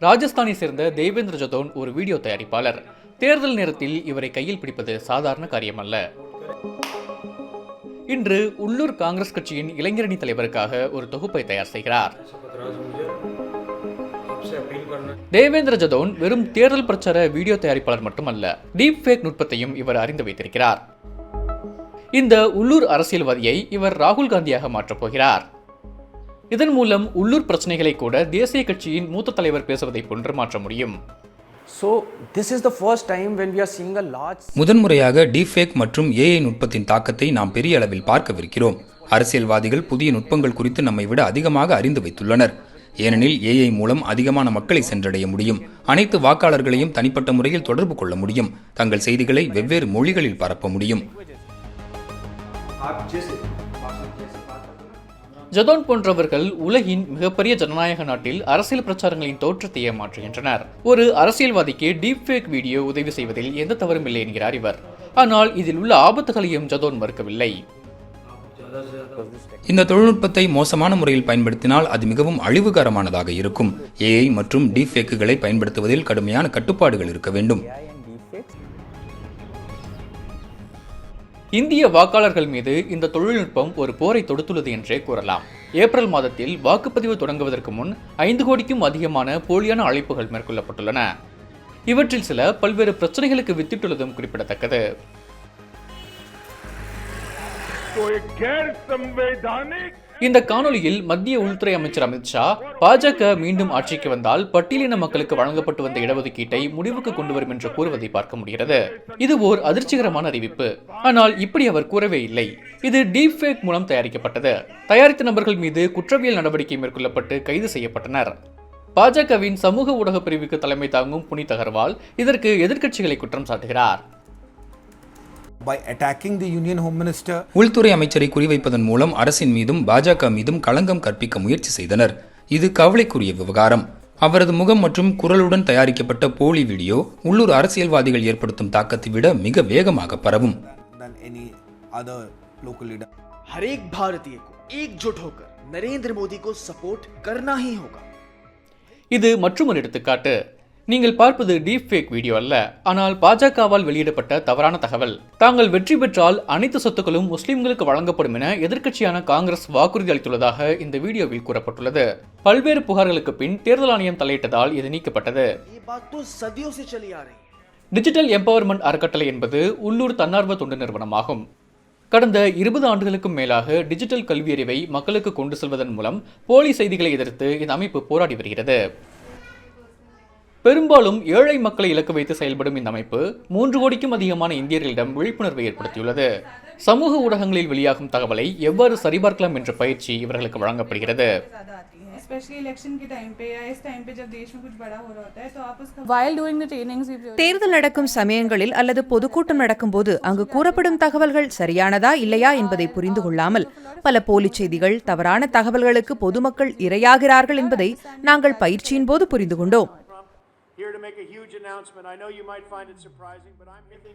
ராஜஸ்தானை சேர்ந்த தேவேந்திர ஜதோன் ஒரு வீடியோ தயாரிப்பாளர். தேர்தல் நேரத்தில் இவரை கையில் பிடிப்பது சாதாரண காரியமல்ல. இன்று உள்ளூர் காங்கிரஸ் கட்சியின் இளைஞரணி தலைவருக்காக ஒரு தொகுப்பை தயார் செய்கிறார். தேவேந்திர ஜதோன் வெறும் தேர்தல் பிரச்சார வீடியோ தயாரிப்பாளர் மட்டுமல்ல டீப் ஃபேக் நுட்பத்தையும் இவர் அறிந்து வைத்திருக்கிறார். இந்த உள்ளூர் அரசியல்வாதியை இவர் ராகுல் காந்தியாக மாற்றப் போகிறார். இதன் மூலம் உள்ளூர் பிரச்சனைகளை கூட தேசிய கட்சியின் மூத்த தலைவர் பேசுவதை போன்று மாற்ற முடியும். So this is the first time when we are seeing a large முதன்முறையாக டீஃபேக் மற்றும் ஏஐ நுட்பத்தின் தாக்கத்தை நாம் பெரிய அளவில் பார்க்கவிருக்கிறோம். அரசியல்வாதிகள் புதிய நுட்பங்கள் குறித்து நம்மை விட அதிகமாக அறிந்து வைத்துள்ளனர். ஏனெனில் ஏஐ மூலம் அதிகமான மக்களை சென்றடைய முடியும். அனைத்து வாக்காளர்களையும் தனிப்பட்ட முறையில் தொடர்பு கொள்ள முடியும். தங்கள் செய்திகளை வெவ்வேறு மொழிகளில் பரப்ப முடியும். ஜதோன் போன்றவர்கள் உலகின் மிகப்பெரிய ஜனநாயக நாட்டில் அரசியல் பிரச்சாரங்களின் தோற்றத்தை ஏமாற்றுகின்றனர் ஒரு அரசியல்வாதிக்கு டீப் ஃபேக் வீடியோ உதவி செய்வதில் எந்த தவறும் இல்லை என்கிறார் இவர். ஆனால் இதில் உள்ள ஆபத்துகளையும் ஜதோன் மறுக்கவில்லை. இந்த தொழில்நுட்பத்தை மோசமான முறையில் பயன்படுத்தினால் அது மிகவும் அழிவுகரமானதாக இருக்கும். ஏஐ மற்றும் டீஃபேக்குகளை பயன்படுத்துவதில் கடுமையான கட்டுப்பாடுகள் இருக்க வேண்டும். இந்திய வாக்காளர்கள் மீது இந்த தொழில்நுட்பம் ஒரு போரை தொடுத்துள்ளது என்றே கூறலாம் ஏப்ரல் மாதத்தில் வாக்குப்பதிவு தொடங்குவதற்கு முன் ஐந்து கோடிக்கும் அதிகமான போலியான அழைப்புகள் மேற்கொள்ளப்பட்டுள்ளன இவற்றில் சில பல்வேறு பிரச்சனைகளுக்கு வித்திட்டுள்ளதும் குறிப்பிடத்தக்கது तो एक गैर संवैधानिक இந்த காணொலியில் மத்திய உள்துறை அமைச்சர் அமித்ஷா பாஜக மீண்டும் ஆட்சிக்கு வந்தால் பட்டியலின மக்களுக்கு வழங்கப்பட்டு வந்த இடஒதுக்கீட்டை முடிவுக்கு கொண்டு வரும் என்று கூறுவதை பார்க்க முடிகிறது. இது ஓர் அதிர்ச்சிகரமான அறிவிப்பு. ஆனால் இப்படி அவர் கூறவே இல்லை. இது டீப் ஃபேக் மூலம் தயாரிக்கப்பட்டது. தயாரித்த நபர்கள் மீது குற்றவியல் நடவடிக்கை மேற்கொள்ளப்பட்டு கைது செய்யப்பட்டனர். பாஜகவின் சமூக ஊடக பிரிவுக்கு தலைமை தாங்கும் புனித் அகர்வால் இதற்கு எதிர்க்கட்சிகளை குற்றம் சாட்டுகிறார். உள்துறை அமைச்சரை குறிவைப்பதன் மூலம் அரசின் மீதும் பாஜக மீதும் களங்கம் கற்பிக்க முயற்சி செய்தனர் இது கவலைக்குரிய விவகாரம் அவரது முகம் மற்றும் குரலுடன் தயாரிக்கப்பட்ட போலி வீடியோ உள்ளூர் அரசியல்வாதிகள் ஏற்படுத்தும் தாக்கத்தை விட மிக வேகமாக பரவும் than any other local leader. हर एक भारतीय को एकजुट होकर नरेंद्र मोदी को सपोर्ट करना ही होगा இது மற்றொரு எடுத்துக்காட்டு நீங்கள் பார்ப்பது டீப் ஃபேக் வீடியோ அல்ல ஆனால் பாஜகவால் வெளியிடப்பட்ட தவறான தகவல். தாங்கள் வெற்றி பெற்றால் அனைத்து சொத்துக்களும் முஸ்லிம்களுக்கு வழங்கப்படும் என எதிர்க்கட்சியான காங்கிரஸ் வாக்குறுதி அளித்துள்ளதாக இந்த வீடியோவில் கூறப்பட்டுள்ளது. பல்வேறு புகார்களுக்கு பின் தேர்தல் ஆணையம் தலையிட்டதால் இது நீக்கப்பட்டது. டிஜிட்டல் எம்பவர்மெண்ட் அறக்கட்டளை என்பது உள்ளூர் தன்னார்வ தொண்டு நிறுவனமாகும். கடந்த இருபது ஆண்டுகளுக்கும் மேலாக டிஜிட்டல் கல்வியறிவை மக்களுக்கு கொண்டு செல்வதன் மூலம் போலி செய்திகளை எதிர்த்து இந்த அமைப்பு போராடி வருகிறது. பெரும்பாலும் ஏழை மக்களை இலக்கு வைத்து செயல்படும் இந்த அமைப்பு மூன்று கோடிக்கும் அதிகமான இந்தியர்களிடம் விழிப்புணர்வை ஏற்படுத்தியுள்ளது. சமூக ஊடகங்களில் வெளியாகும் தகவலை எவ்வாறு சரிபார்க்கலாம் என்ற பயிற்சி இவர்களுக்கு வழங்கப்படுகிறது. தேர்தல் நடக்கும் சமயங்களில் அல்லது பொதுக்கூட்டம் நடக்கும் போது அங்கு கூறப்படும் தகவல்கள் சரியானதா இல்லையா என்பதை புரிந்து கொள்ளாமல் பல போலி செய்திகள் தவறான தகவல்களுக்கு பொதுமக்கள் இரையாகிறார்கள் என்பதை நாங்கள் பயிற்சியின் போது புரிந்து கொண்டோம்.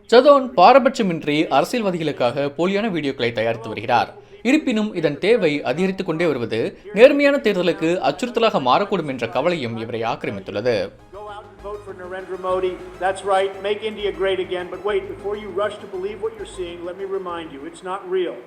ஜதோன் பாரபட்சமின்றி அரசியல்வாதிகளுக்காக போலியான வீடியோக்களை தயாரித்து வருகிறார் இருப்பினும் இதன் தேவை அதிகரித்துக் கொண்டே வருவது நேர்மையான தேர்தலுக்கு அச்சுறுத்தலாக மாறக்கூடும் என்ற கவலையும் இவரை ஆக்கிரமித்துள்ளது vote for Narendra Modi. That's right. Make India great again. But wait, before you rush to believe what you're seeing, let me remind you, it's not real.